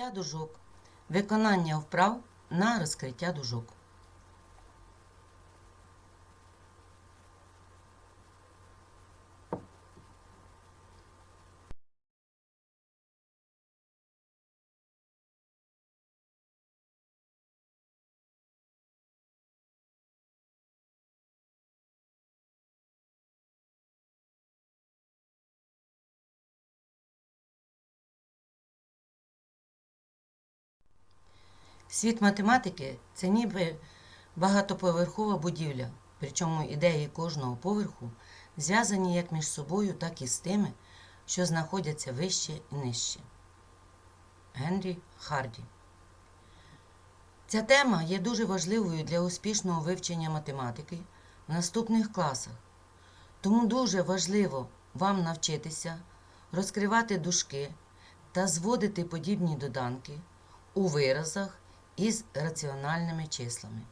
Розкриття дужок. Виконання вправ на розкриття дужок. Світ математики це ніби багатоповерхова будівля, причому ідеї кожного поверху зв'язані як між собою, так і з тими, що знаходяться вище і нижче. Генрі Харді. Ця тема є дуже важливою для успішного вивчення математики в наступних класах. Тому дуже важливо вам навчитися розкривати дужки та зводити подібні доданки у виразах із раціональними числами.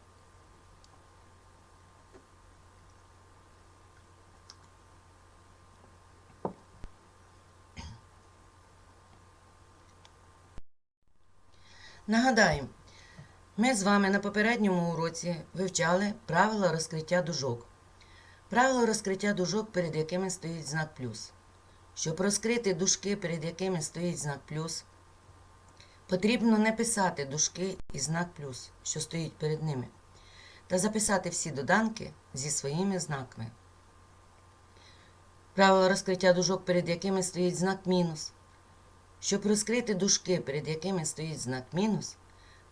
Нагадаємо, ми з вами на попередньому уроці вивчали правила розкриття дужок. Правило розкриття дужок, перед якими стоїть знак плюс. Щоб розкрити дужки, перед якими стоїть знак плюс, потрібно не писати дужки і знак плюс, що стоїть перед ними, та записати всі доданки зі своїми знаками. Правило розкриття дужок, перед якими стоїть знак мінус. Щоб розкрити дужки, перед якими стоїть знак мінус,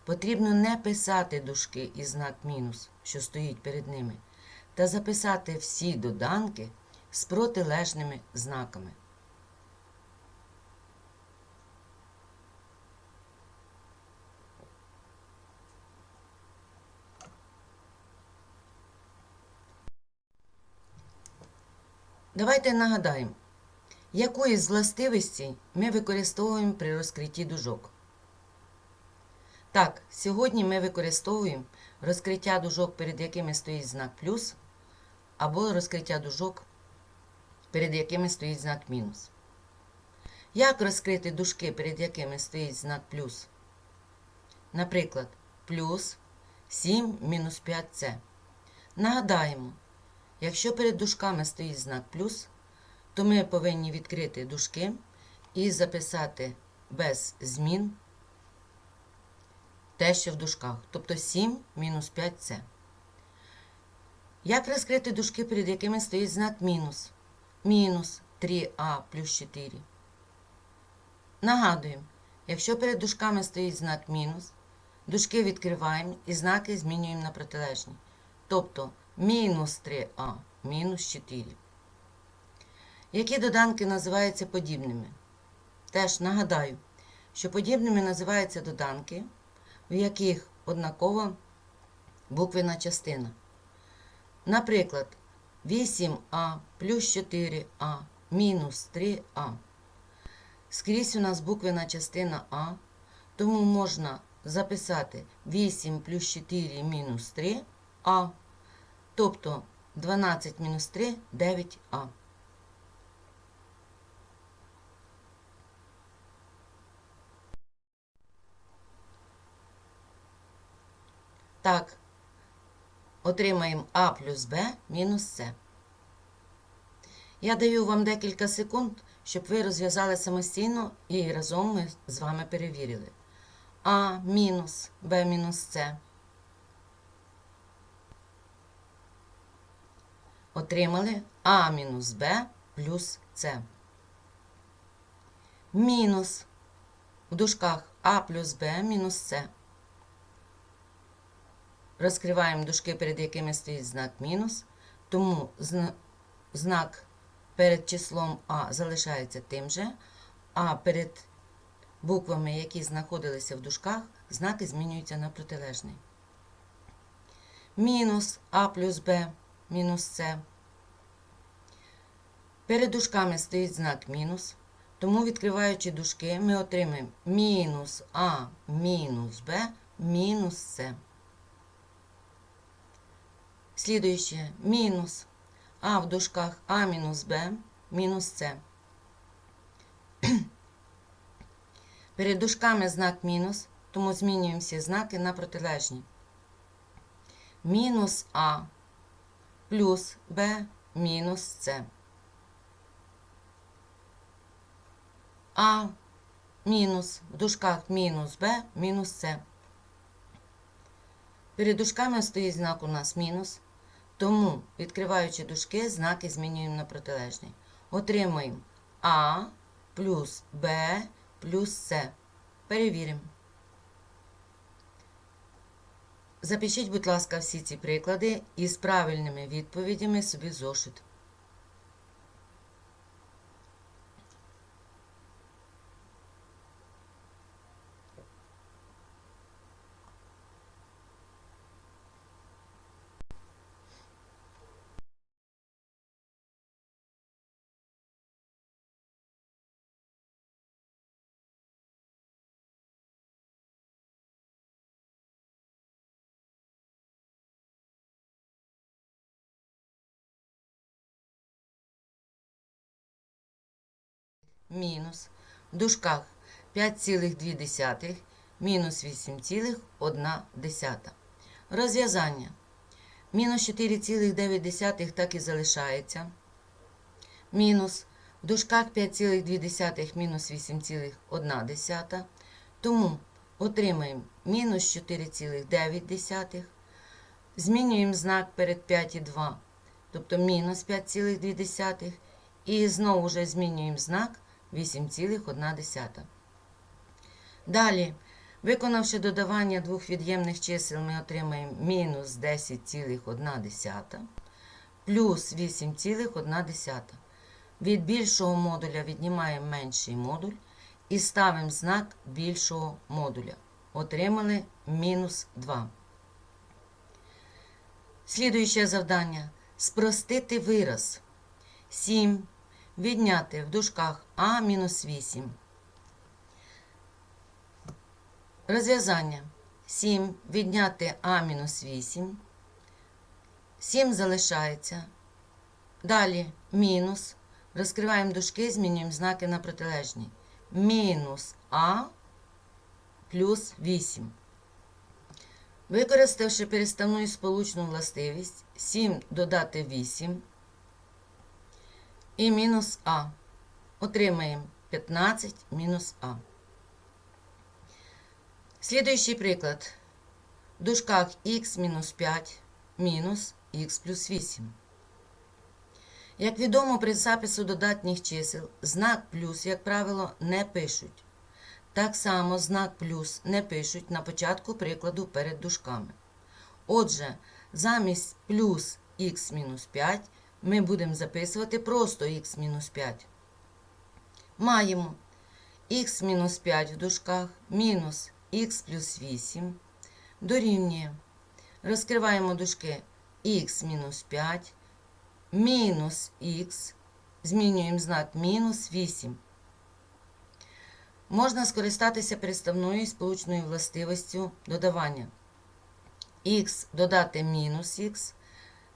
потрібно не писати дужки і знак мінус, що стоїть перед ними, та записати всі доданки з протилежними знаками. Давайте нагадаємо, яку із властивостей ми використовуємо при розкритті дужок. Так, сьогодні ми використовуємо розкриття дужок, перед якими стоїть знак плюс, або розкриття дужок, перед якими стоїть знак мінус. Як розкрити дужки, перед якими стоїть знак плюс? Наприклад, плюс 7 мінус 5c. Нагадаємо, якщо перед дужками стоїть знак плюс, то ми повинні відкрити дужки і записати без змін те, що в дужках, тобто 7 мінус 5c. Як розкрити дужки, перед якими стоїть знак мінус? Мінус 3а плюс 4. Нагадуємо, якщо перед дужками стоїть знак мінус, дужки відкриваємо і знаки змінюємо на протилежні. Тобто мінус 3а мінус 4. Які доданки називаються подібними? Теж нагадаю, що подібними називаються доданки, в яких однакова буквена частина. Наприклад, 8а плюс 4а мінус 3а. Скрізь у нас буквена частина А, тому можна записати 8 плюс 4 мінус 3а, тобто 12 мінус 3 9а. Так, отримаємо А плюс Б мінус С. Я даю вам декілька секунд, щоб ви розв'язали самостійно і разом ми з вами перевірили. А мінус Б мінус С. Отримали А мінус Б плюс С. Мінус в дужках А плюс Б мінус С. Розкриваємо дужки, перед якими стоїть знак мінус, тому знак перед числом А залишається тим же, а перед буквами, які знаходилися в дужках, знаки змінюються на протилежний. Мінус А плюс Б мінус С. Перед дужками стоїть знак мінус, тому, відкриваючи дужки, ми отримаємо мінус А мінус Б мінус С. Слідуюче мінус А в дужках А мінус Б мінус С. Перед дужками знак мінус, тому змінюємо всі знаки на протилежні. Мінус А плюс Б мінус С. А мінус в дужках мінус Б мінус С. Перед дужками стоїть знак у нас мінус, тому, відкриваючи дужки, знаки змінюємо на протилежні. Отримуємо А плюс Б плюс С. Перевіримо. Запишіть, будь ласка, всі ці приклади із правильними відповідями собі в зошит. Мінус в дужках 5,2 мінус 8,1. Розв'язання. Мінус 4,9 так і залишається. Мінус в дужках 5,2 мінус 8,1. Тому отримаємо мінус 4,9. Змінюємо знак перед 5,2, тобто мінус 5,2. І знову вже змінюємо знак 8,1. Далі, виконавши додавання двох від'ємних чисел, ми отримаємо мінус 10,1 плюс 8,1. Від більшого модуля віднімаємо менший модуль і ставимо знак більшого модуля. Отримали мінус 2. Слідуюче завдання спростити вираз 7 відняти в дужках А мінус 8. Розв'язання 7 відняти А мінус 8. 7 залишається. Далі мінус. Розкриваємо дужки, змінюємо знаки на протилежні. Мінус А плюс 8. Використавши переставну і сполучну властивість, 7 додати 8 і мінус А. Отримаємо 15 мінус А. Слідуючий приклад. В дужках х мінус 5 мінус х плюс 8. Як відомо, при запису додатніх чисел знак плюс, як правило, не пишуть. Так само знак плюс не пишуть на початку прикладу перед дужками. Отже, замість плюс х мінус 5 ми будемо записувати просто х-5. Маємо х-5 в дужках мінус х плюс 8 дорівнює. Розкриваємо дужки х-5, мінус х, змінюємо знак мінус 8. Можна скористатися переставною і сполучною властивістю додавання. х додати мінус х,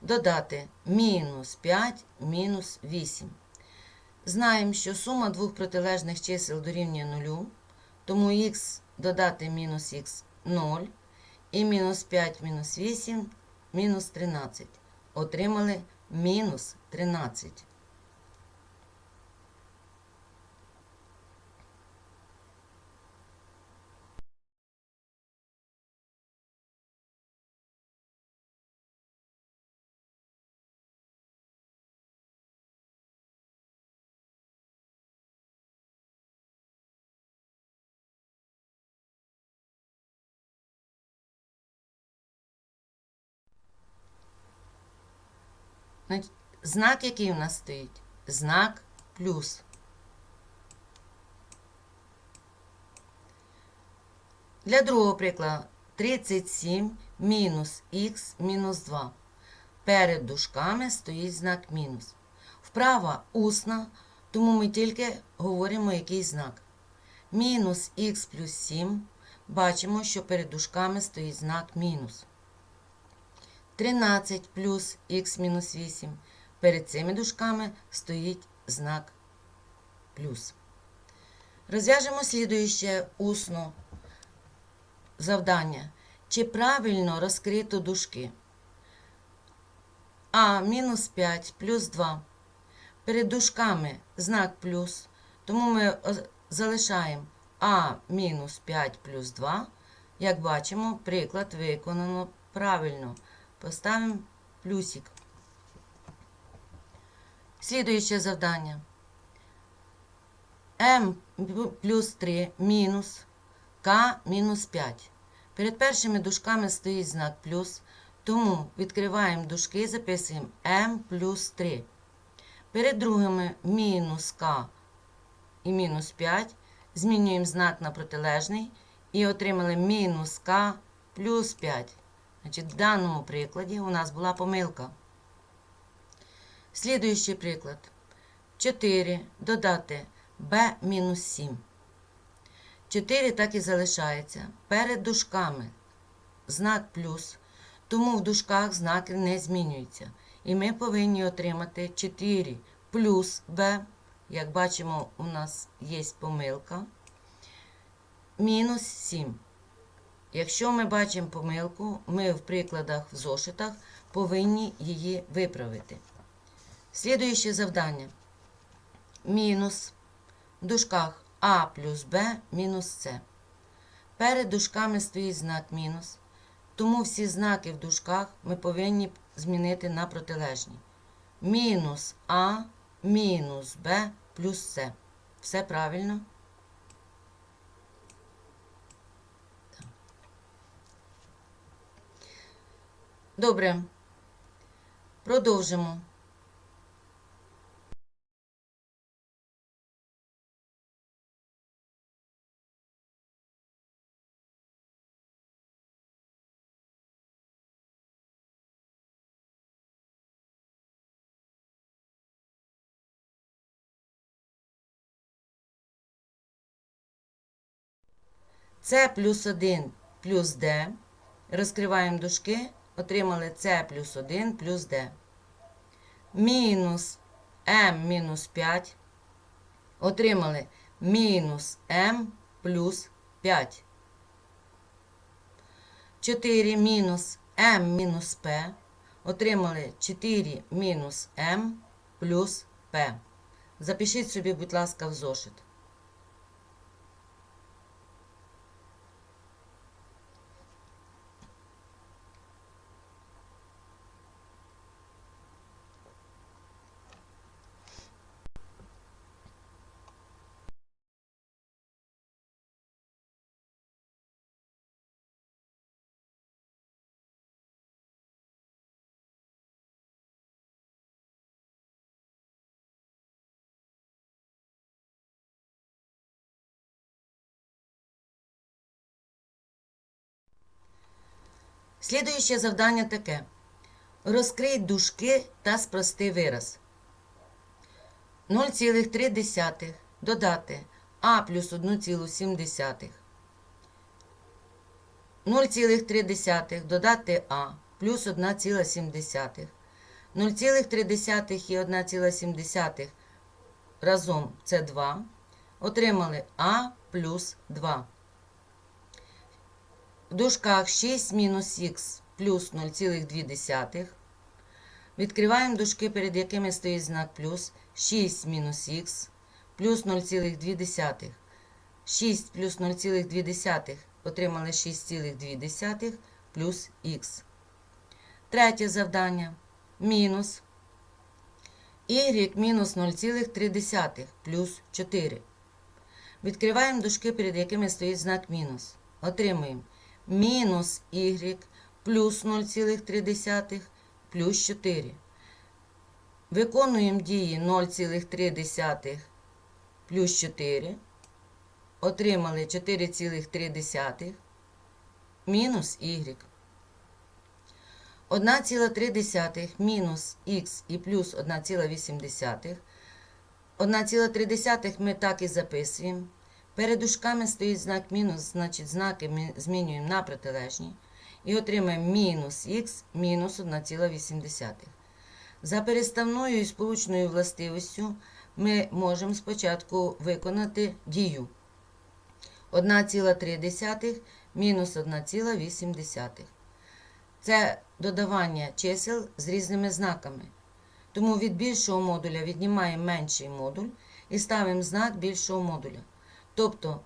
додати мінус 5 мінус 8. Знаємо, що сума двох протилежних чисел дорівнює 0, тому х додати мінус х 0 і мінус 5 мінус 8 мінус 13. Отримали мінус 13. Значить, Знак, який у нас стоїть? Знак плюс. Для другого прикладу 37 мінус х мінус 2. Перед дужками стоїть знак мінус. Вправа усна, тому ми тільки говоримо який знак. Мінус х плюс 7. Бачимо, що перед дужками стоїть знак мінус. 13 плюс х мінус 8. Перед цими дужками стоїть знак плюс. Розв'яжемо слідуюче усно завдання. Чи правильно розкрито дужки? А мінус 5 плюс 2. Перед дужками знак плюс, тому ми залишаємо А мінус 5 плюс 2. Як бачимо, приклад виконано правильно. Поставимо плюсик. Слідуюче завдання. М плюс 3 мінус К мінус 5. Перед першими дужками стоїть знак плюс, тому відкриваємо дужки, записуємо М плюс 3. Перед другими мінус К і мінус 5. Змінюємо знак на протилежний і отримали мінус К плюс 5. Значить, в даному прикладі у нас була помилка. Слідуючий приклад. 4 додати b мінус 7. 4 так і залишається. Перед дужками знак плюс, тому в дужках знаки не змінюються. І ми повинні отримати 4 плюс b. Як бачимо, у нас є помилка. Мінус 7. Якщо ми бачимо помилку, ми в прикладах в зошитах повинні її виправити. Слідуюче завдання. Мінус в дужках А плюс Б мінус С. Перед дужками стоїть знак мінус, тому всі знаки в дужках ми повинні змінити на протилежні. Мінус А мінус Б плюс С. Все правильно? Добре. Продовжимо. С плюс 1 плюс Д. Розкриваємо дужки. Отримали С плюс 1 плюс Д. Мінус М мінус 5. Отримали мінус М плюс 5. 4 мінус М мінус П. Отримали 4 мінус М плюс П. Запишіть собі, будь ласка, в зошит. Слідуюче завдання таке. Розкрий дужки та спрости вираз. 0,3 додати А плюс 1,7. 0,3 додати А плюс 1,7. 0,3 і 1,7 разом це 2. Отримали А плюс 2. В дужках 6 мінус х плюс 0,2. Відкриваємо дужки, перед якими стоїть знак плюс 6 мінус х плюс 0,2. 6 плюс 0,2 отримали 6,2 плюс х. Третє завдання. Мінус y мінус 0,3 плюс 4. Відкриваємо дужки, перед якими стоїть знак мінус. Отримуємо мінус y плюс 0,3 плюс 4. Виконуємо дії 0,3 плюс 4. Отримали 4,3 мінус y. 1,3 мінус х і плюс 1,8. 1,3 ми так і записуємо. Перед дужками стоїть знак мінус, значить знаки ми змінюємо на протилежні. І отримаємо мінус х мінус 1,8. За переставною і сполучною властивістю ми можемо спочатку виконати дію 1,3 мінус 1,8. Це додавання чисел з різними знаками. Тому від більшого модуля віднімаємо менший модуль і ставимо знак більшого модуля. Тобто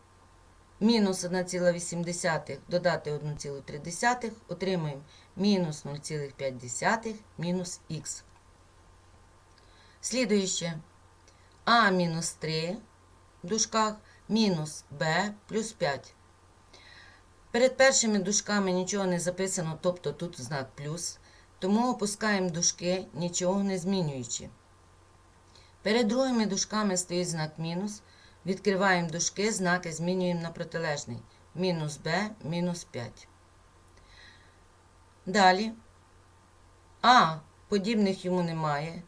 мінус 1,8 додати 1,3 отримаємо мінус 0,5 мінус х. Слідуюче а мінус 3 в дужках мінус b плюс 5. Перед першими дужками нічого не записано, тобто тут знак плюс, тому опускаємо дужки, нічого не змінюючи. Перед другими дужками стоїть знак мінус. Відкриваємо дужки, знаки змінюємо на протилежний. Мінус b, мінус 5. Далі А подібних йому немає.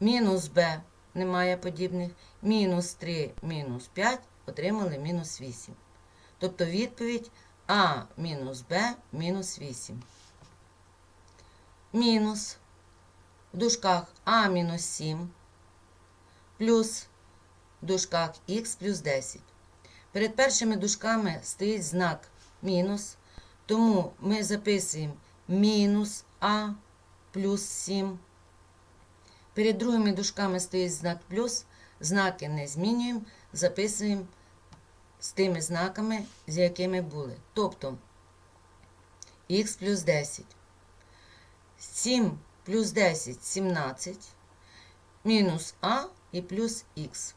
Мінус b немає подібних. Мінус 3, мінус 5 отримали мінус 8. Тобто відповідь А мінус Б мінус 8. Мінус в дужках А мінус 7 плюс дужках Х плюс 10. Перед першими дужками стоїть знак мінус, тому ми записуємо мінус А плюс 7. Перед другими дужками стоїть знак плюс, знаки не змінюємо, записуємо з тими знаками, з якими були. Тобто х плюс 10. 7 плюс 10 17, мінус А і плюс х.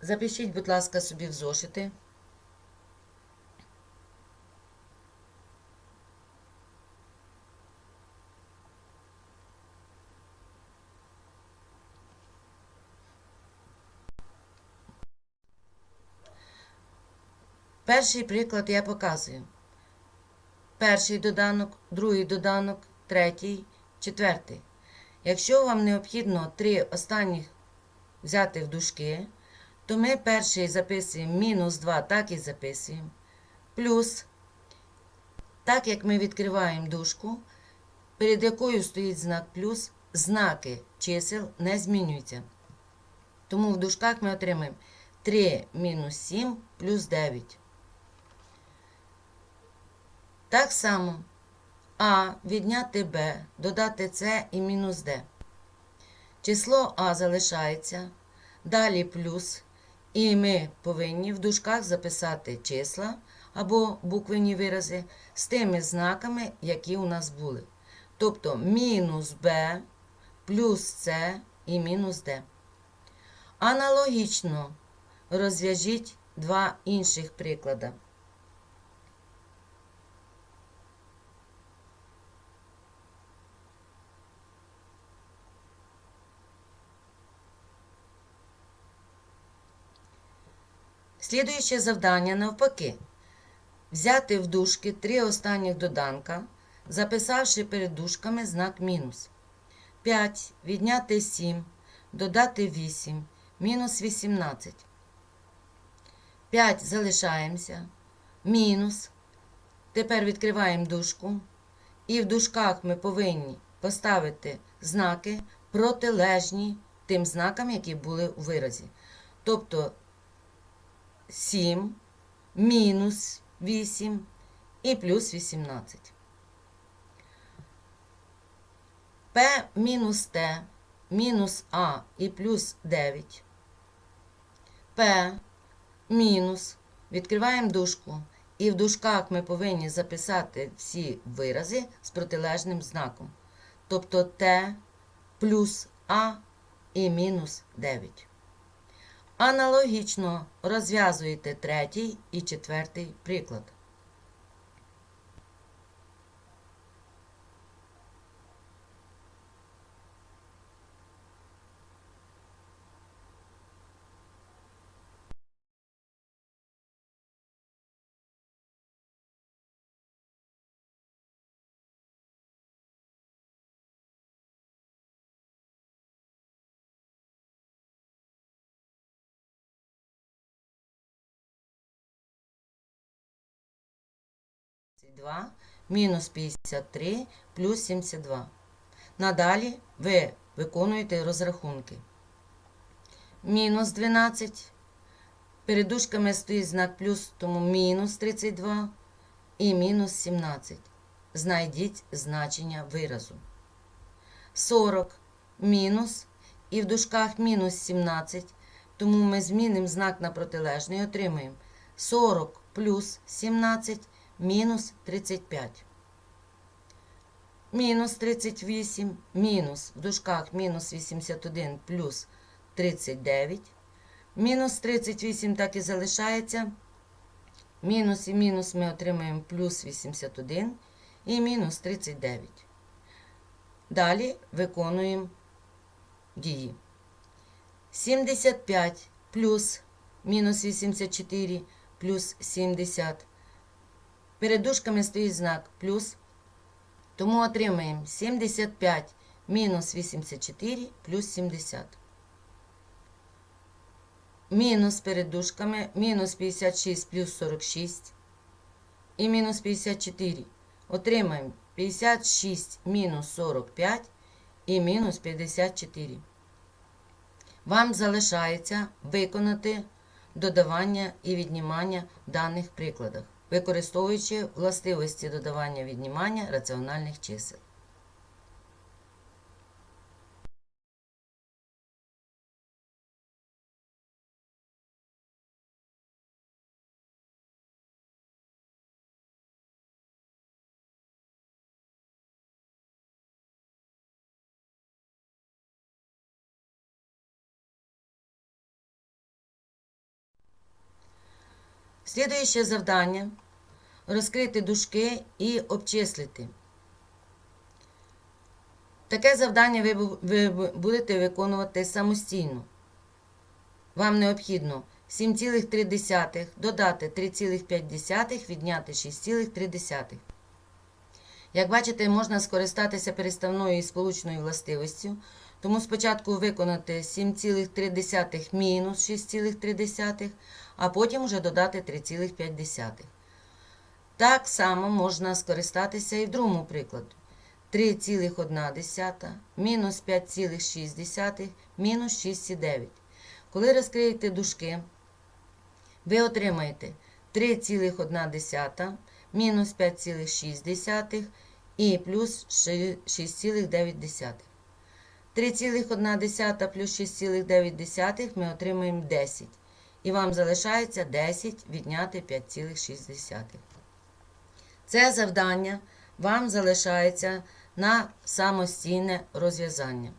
Запишіть, будь ласка, собі в зошити. Перший приклад я показую. Перший доданок, другий доданок, третій, четвертий. Якщо вам необхідно три останніх взяти в дужки, то ми перший записуємо мінус 2, так і записуємо. Плюс, так як ми відкриваємо дужку, перед якою стоїть знак плюс, знаки чисел не змінюються. Тому в дужках ми отримаємо 3 мінус 7 плюс 9. Так само А відняти Б, додати С і мінус Д. Число А залишається, далі плюс, і ми повинні в дужках записати числа або буквені вирази з тими знаками, які у нас були. Тобто мінус Б плюс С і мінус Д. Аналогічно розв'яжіть два інших приклади. Слідуюче завдання навпаки. Взяти в дужки три останніх доданка, записавши перед дужками знак мінус. 5 відняти 7, додати 8, мінус 18. 5 залишаємося. Мінус. Тепер відкриваємо дужку. І в дужках ми повинні поставити знаки протилежні тим знакам, які були у виразі. Тобто 7, мінус 8 і плюс 18. П мінус Т мінус А і плюс 9. П мінус. Відкриваємо дужку. І в дужках ми повинні записати всі вирази з протилежним знаком. Тобто Т плюс А і мінус 9. Аналогічно розв'язуєте третій і четвертий приклад. Два мінус 53 плюс 72. Надалі ви виконуєте розрахунки. Мінус 12 Перед дужками стоїть знак плюс, тому мінус 32 і мінус 17. Знайдіть значення виразу. 40 мінус і в дужках мінус 17, тому ми змінимо знак на протилежний і отримаємо 40 плюс 17 мінус 35. Мінус 38, мінус в дужках мінус 81 плюс 39. Мінус 38 так і залишається. Мінус і мінус ми отримаємо плюс 81 і мінус 39. Далі виконуємо дії. 75 плюс мінус 84 плюс 70. Перед дужками стоїть знак плюс. Тому отримаємо 75 мінус 84 плюс 70. Мінус перед дужками мінус 56 плюс 46 і мінус 54. Отримаємо 56 мінус 45 і мінус 54. Вам залишається виконати додавання і віднімання в даних прикладах, використовуючи властивості додавання віднімання раціональних чисел. Слідуюче завдання розкрити дужки і обчислити. Таке завдання ви, будете виконувати самостійно. Вам необхідно 7,3 додати 3,5 відняти 6,3. Як бачите, можна скористатися переставною і сполучною властивістю. Тому спочатку виконати 7,3 мінус 6,3, а потім вже додати 3,5. Так само можна скористатися і в другому прикладу. 3,1 мінус 5,6 мінус 6,9. Коли розкриєте дужки, ви отримаєте 3,1 мінус 5,6 і плюс 6,9. 3,1 плюс 6,9 ми отримаємо 10. І вам залишається 10 відняти 5,6. Це завдання вам залишається на самостійне розв'язання.